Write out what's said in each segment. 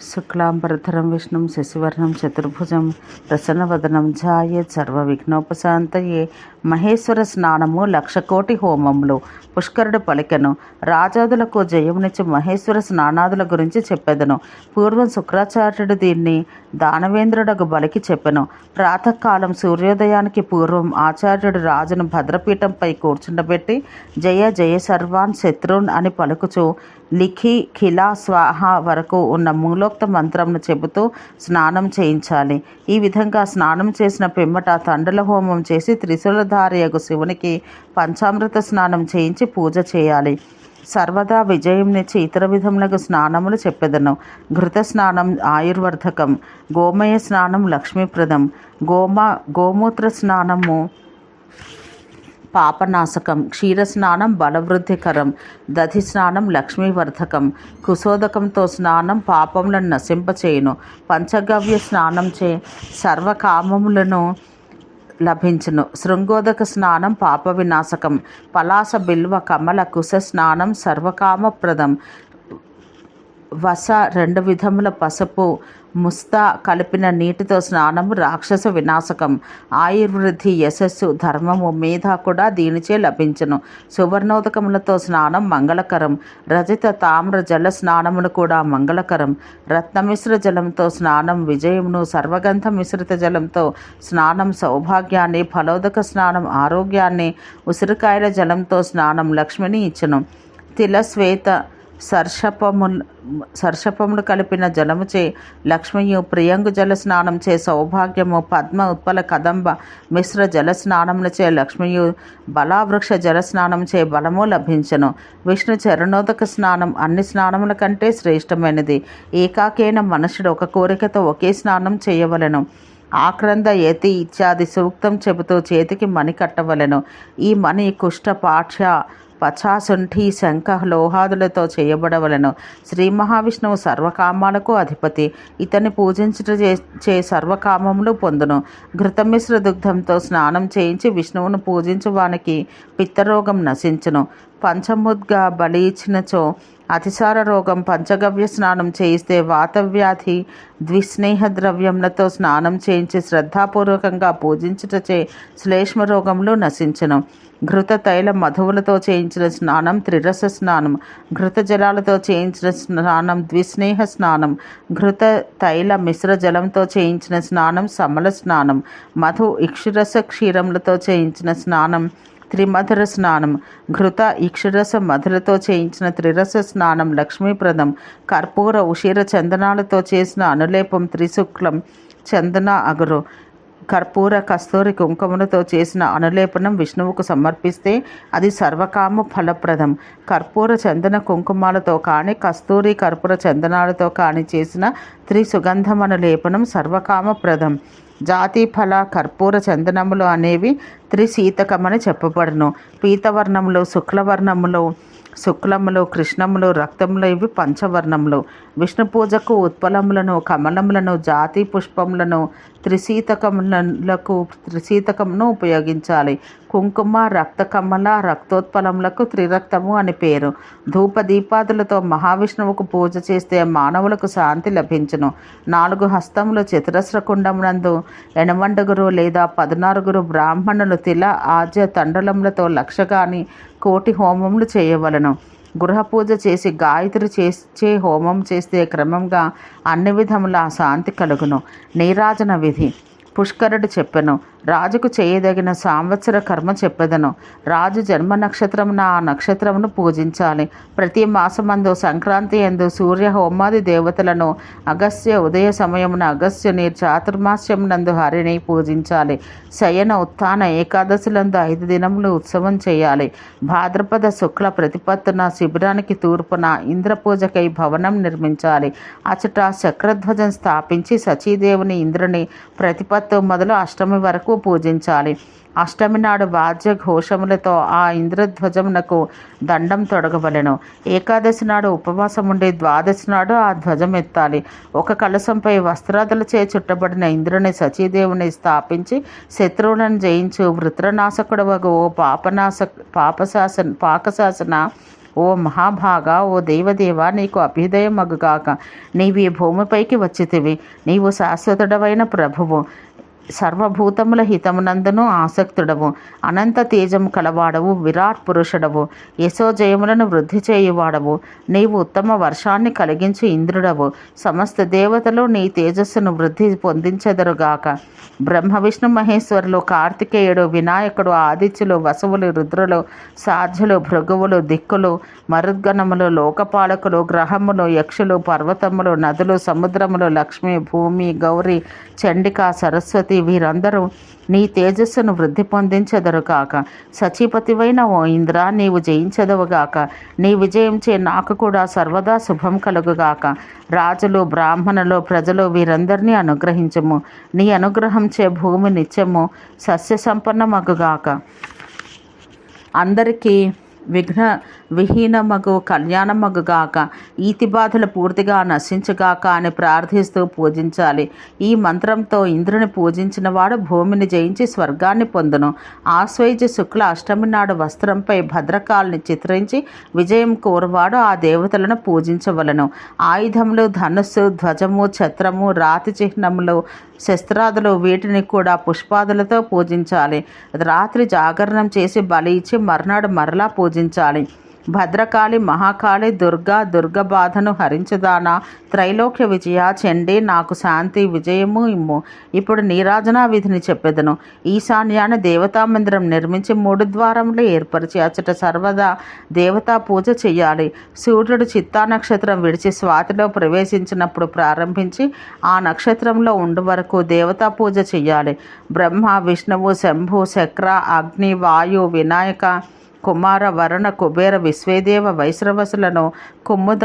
శుక్లాంబరధరం విష్ణుం శశివర్ణం చతుర్భుజం ప్రసన్నవదనం చర్వ విఘ్నోపశాంతయే మహేశ్వర స్నానము లక్షకోటి హోమములు. పుష్కరుడు పలికెను రాజాదులకు జయమునిచ్చి మహేశ్వర స్నానాదుల గురించి చెప్పెదను. పూర్వం శుక్రాచార్యుడు దీన్ని దానవేంద్రుడకు బలికి చెప్పెను. ప్రాతకాలం సూర్యోదయానికి పూర్వం ఆచార్యుడు రాజును భద్రపీఠంపై కూర్చుండబెట్టి జయ జయ సర్వాన్ శత్రున్ అని పలుకుచు లిఖి ఖిలా స్వాహ వరకు ఉన్న మూలోక్త మంత్రంను చెబుతూ స్నానం చేయించాలి. ఈ విధంగా స్నానం చేసిన పిమ్మట తండ్రుల హోమం చేసి త్రిశూలధారియగు శివునికి పంచామృత స్నానం చేయించి పూజ చేయాలి. సర్వదా విజయం నిచ్చి ఇతర విధములకు స్నానములు చెప్పెదను. ఘృత స్నానం ఆయుర్వర్ధకం. గోమయ స్నానం లక్ష్మీప్రదం. గోమ గోమూత్ర స్నానము పాపనాశకం. క్షీరస్నానం బలవృద్ధికరం. దధి స్నానం లక్ష్మీవర్ధకం. కుశోదకంతో స్నానం పాపములను నశింపచేయును. పంచగవ్య స్నానం చే సర్వకామములను లభించును. శృంగోదక స్నానం పాప వినాశకం. పలాస బిల్వ కమల కుశ స్నానం సర్వకామప్రదం. వస రెండు విధముల పసుపు ముస్తా కలిపిన నీటితో స్నానము రాక్షస వినాశకం. ఆయుర్వృద్ధి యశస్సు ధర్మము మీద కూడా దీనిచే లభించును. సువర్ణోదకములతో స్నానం మంగళకరం. రజిత తామ్ర జల స్నానములు కూడా మంగళకరం. రత్నమిశ్ర జలంతో స్నానం విజయమును సర్వగంధ మిశ్రిత జలంతో స్నానం సౌభాగ్యాన్ని ఫలోదక స్నానం ఆరోగ్యాన్ని ఉసిరికాయల జలంతో స్నానం లక్ష్మిని ఇచ్చను. తిల శ్వేత సర్షపములు సర్షపములు కలిపిన జలముచే లక్ష్మియు ప్రియంగు జల స్నానం చే సౌభాగ్యము పద్మ ఉత్పల కదంబ మిశ్ర జల స్నానములచే లక్ష్మియు బలావృక్ష జల స్నానం చే బలము లభించను. విష్ణు చరణోదక స్నానం అన్ని స్నానముల కంటే శ్రేష్టమైనది. ఏకాకేన మనుషుడు ఒక కోరికతో ఒకే స్నానం చేయవలెను. ఆక్రంద యతి ఇత్యాది సూక్తం చెబుతూ చేతికి మణి కట్టవలెను. ఈ మణి కుష్ఠ పాఠ్య పచాసుంఠి శంఖ లోహాదులతో చేయబడవలను. శ్రీ మహావిష్ణువు సర్వకామాలకు అధిపతి. ఇతన్ని పూజించుట చే సర్వకామములు పొందును. ఘృతమిశ్ర దుగ్ధంతో స్నానం చేయించి విష్ణువును పూజించు వానికి పిత్తరోగం నశించును. పంచముద్గా బలి ఇచ్చినచో అతిసార రోగం పంచగవ్య స్నానం చేయిస్తే వాతవ్యాధి ద్విస్నేహ ద్రవ్యములతో స్నానం చేయించి శ్రద్ధాపూర్వకంగా పూజించుటచే శ్లేష్మ రోగములు నశించను. ఘృత తైల మధువులతో చేయించిన స్నానం త్రిరస స్నానం ఘృత జలాలతో చేయించిన స్నానం ద్విస్నేహ స్నానం ఘృత తైల మిశ్ర జలంతో చేయించిన స్నానం సమల స్నానం మధు ఇక్షురస క్షీరములతో చేయించిన స్నానం త్రిమధుర స్నానం ఘృత ఇక్షురస మధురతో చేయించిన త్రిరస స్నానం లక్ష్మీప్రదం. కర్పూర ఉషీర చందనాలతో చేసిన అనులేపం త్రిశుక్లం చందన అగరు. కర్పూర కస్తూరి కుంకుమలతో చేసిన అనులేపనం విష్ణువుకు సమర్పిస్తే అది సర్వకామ ఫలప్రదం. కర్పూర చందన కుంకుమాలతో కానీ కస్తూరి కర్పూర చందనాలతో కానీ చేసిన త్రిసుగంధం అనులేపనం సర్వకామప్రదం. జాతి ఫల కర్పూర చందనములు అనేవి త్రిశీతకమని చెప్పబడును. పీతవర్ణములు శుక్లవర్ణములు శుక్లములు కృష్ణములు రక్తములు ఇవి పంచవర్ణములు. విష్ణు పూజకు ఉత్పలములను కమలములను జాతి పుష్పములను త్రిశీతకములకు త్రిశీతకమును ఉపయోగించాలి. కుంకుమ రక్త కమల రక్తోత్పలములకు త్రిరక్తము అని పేరు. ధూప దీపాదులతో మహావిష్ణువుకు పూజ చేస్తే మానవులకు శాంతి లభించును. నాలుగు హస్తములు చతురస్ర కుండమునందు ఎనమండుగురు లేదా పదునారుగురు బ్రాహ్మణులు తిల ఆజ్య తండలములతో లక్షగాని కోటి హోమములు చేయవలను. గృహపూజ చేసి గాయత్రి చేసే హోమం చేస్తే క్రమంగా అన్ని విధముల శాంతి కలుగును. నీరాజన విధి. పుష్కరుడు చెప్పెను. రాజుకు చేయదగిన సంవత్సర కర్మ చెప్పెదను. రాజు జన్మ నక్షత్రమున ఆ నక్షత్రమును పూజించాలి. ప్రతి మాసమందు సంక్రాంతి ఎందు సూర్య హోమాది దేవతలను అగస్త్య ఉదయ సమయమున అగస్త్యుని చాతుర్మాస్యమునందు హరిని పూజించాలి. శయన ఉత్థాన ఏకాదశులందు ఐదు దినములు ఉత్సవం చేయాలి. భాద్రపద శుక్ల ప్రతిపత్తున శిబిరానికి తూర్పున ఇంద్రపూజకై భవనం నిర్మించాలి. అచట చక్రధ్వజం స్థాపించి సచీదేవుని ఇంద్రుని నవరాత్రి మొదలు అష్టమి వరకు పూజించాలి. అష్టమి నాడు వాద్య ఘోషములతో ఆ ఇంద్రధ్వజమునకు దండం తొడగవలెను. ఏకాదశి నాడు ఉపవాసం ఉండి ద్వాదశి నాడు ఆ ధ్వజం ఎత్తాలి. ఒక కలశంపై వస్త్రాదులచే చుట్టబడిన ఇంద్రుని సచీదేవుని స్థాపించి శత్రువులను జయించు వృత్రనాశకుడవగు ఓ పాపనాశ పాపశాసన పాకశాసన ఓ మహాభాగా ఓ దేవదేవ నీకు అభ్యుదయం మగుగాక నీవి భూమిపైకి వచ్చితివి. నీవు శాశ్వతుడవైన ప్రభువు. సర్వభూతముల హితమునందును ఆసక్తుడవు. అనంత తేజము కలవాడవు విరాట్ పురుషుడవు. యశోజయములను వృద్ధి చేయువాడవు. నీవు ఉత్తమ వర్షాన్ని కలిగించి ఇంద్రుడవు. సమస్త దేవతలు నీ తేజస్సును వృద్ధి పొందించెదరుగాక. బ్రహ్మ విష్ణు మహేశ్వరులు కార్తికేయుడు వినాయకుడు ఆదిత్యులు వసువులు రుద్రులు సాధ్యులు భృగువులు దిక్కులు మరుద్గణములు లోకపాలకులు గ్రహములు యక్షులు పర్వతములు నదులు సముద్రములు లక్ష్మి భూమి గౌరి చండిక సరస్వతి వీరందరూ నీ తేజస్సును వృద్ధి పొందించెదరు కాక సచీపతివైన ఓ ఇంద్ర నీవు జయించదవుగాక. నీ విజయంచే నాకు కూడా సర్వదా శుభం కలుగుగాక. రాజులు బ్రాహ్మణులు ప్రజలు వీరందరినీ అనుగ్రహించము. నీ అనుగ్రహంచే భూమి నిత్యము సస్య సంపన్నమగుగాక అందరికీ విఘ్న విహీనమగు కళ్యాణమగుగాక ఈతి బాధలు పూర్తిగా నశించగాక అని ప్రార్థిస్తూ పూజించాలి. ఈ మంత్రంతో ఇంద్రుని పూజించిన వాడు భూమిని జయించి స్వర్గాన్ని పొందును. ఆశ్వయుజ శుక్ల అష్టమి నాడు వస్త్రంపై భద్రకాల్ని చిత్రించి విజయం కోరువాడు ఆ దేవతలను పూజించవలను. ఆయుధములు ధనుస్సు ధ్వజము ఛత్రము రాతి చిహ్నములు శస్త్రాదులు వీటిని కూడా పుష్పాదులతో పూజించాలి. రాత్రి జాగరణం చేసి బలి ఇచ్చి మర్నాడు మరలా పూజించాలి. భద్రకాళి మహాకాళి దుర్గా దుర్గబాధను హరించుదానా? త్రైలోక్య విజయ చండి నాకు శాంతి విజయము ఇమ్ము. ఇప్పుడు నీరాజనా విధిని చెప్పెదను. ఈశాన్యాన దేవతా మందిరం నిర్మించి మూడు ద్వారములు ఏర్పరిచి అచ్చట సర్వదా దేవతా పూజ చేయాలి సూర్యుడు చిత్తా నక్షత్రం విడిచి స్వాతిలో ప్రవేశించినప్పుడు ప్రారంభించి ఆ నక్షత్రంలో ఉండు వరకు దేవతా పూజ చేయాలి బ్రహ్మ విష్ణువు శంభు చక్ర అగ్ని వాయు వినాయక కుమార వరుణ కుబేర విశ్వేదేవ వైశ్రవసులను కుమ్ముద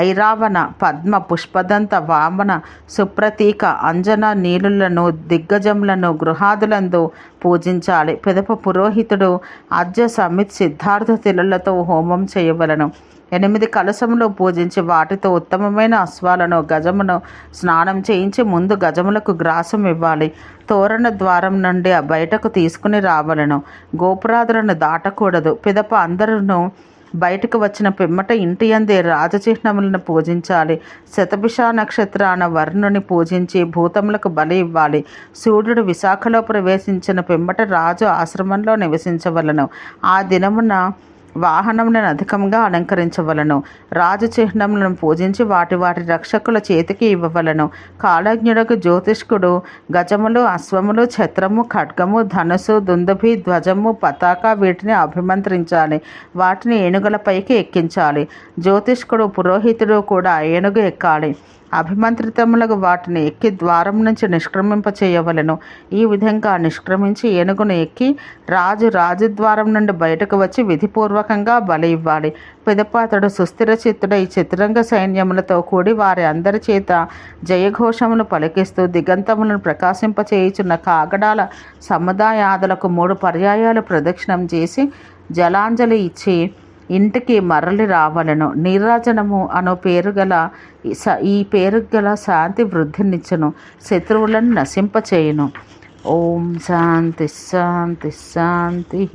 ఐరావణ పద్మ పుష్పదంత వామన సుప్రతీక అంజన నీలులను దిగ్గజములను గృహాదులందు పూజించాలి. పెదప పురోహితుడు అద్య సమిత్ సిద్ధార్థ తిలులతో హోమం చేయవలను. ఎనిమిది కలశములు పూజించి వాటితో ఉత్తమమైన అశ్వాలను గజమును స్నానం చేయించి ముందు గజములకు గ్రాసం ఇవ్వాలి. తోరణ ద్వారం నుండి ఆ బయటకు తీసుకుని రావలను. గోపురాదులను దాటకూడదు. పిదప అందరూ బయటకు వచ్చిన పిమ్మట ఇంటి అందే రాజచిహ్నములను పూజించాలి. శతభిష నక్షత్రాన వర్ణుని పూజించి భూతములకు బలి ఇవ్వాలి. సూర్యుడు విశాఖలో ప్రవేశించిన పిమ్మట రాజు ఆశ్రమంలో నివసించవలను. ఆ దినమున వాహనములను అధికంగా అలంకరించవలను. రాజచిహ్నములను పూజించి వాటి వాటి రక్షకుల చేతికి ఇవ్వవలను. కాళజ్ఞుడకు జ్యోతిష్కుడు గజములు అశ్వములు ఛత్రము ఖడ్గము ధనుసు దుందుభి ధ్వజము పతాక వీటిని అభిమంత్రించాలి. వాటిని ఏనుగులపైకి ఎక్కించాలి. జ్యోతిష్కుడు పురోహితుడు కూడా ఏనుగు ఎక్కాలి. అభిమంత్రితములకు వాటిని ఎక్కి ద్వారం నుంచి నిష్క్రమింప చేయవలను ఈ విధంగా నిష్క్రమించి ఏనుగును ఎక్కి రాజు రాజద్వారం నుండి బయటకు వచ్చి విధిపూర్వకంగా బలి ఇవ్వాలి. పిదప అతడు సుస్థిర చిత్తుడై చతురంగ సైన్యములతో కూడి వారి అందరి చేత జయఘోషమును పలికిస్తూ దిగంతములను ప్రకాశింపచేయుచున్న కాగడాల సముదాయాదులకు మూడు పర్యాయాలు ప్రదక్షిణం చేసి జలాంజలి ఇచ్చి ఇంటికి మరలి రావలను. నీరాజనము అను పేరు గల ఈ స- ఈ పేరు గల శాంతి వృద్ధినిచ్చును. శత్రువులను నశింపచేయును. ఓం శాంతి శాంతి శాంతి.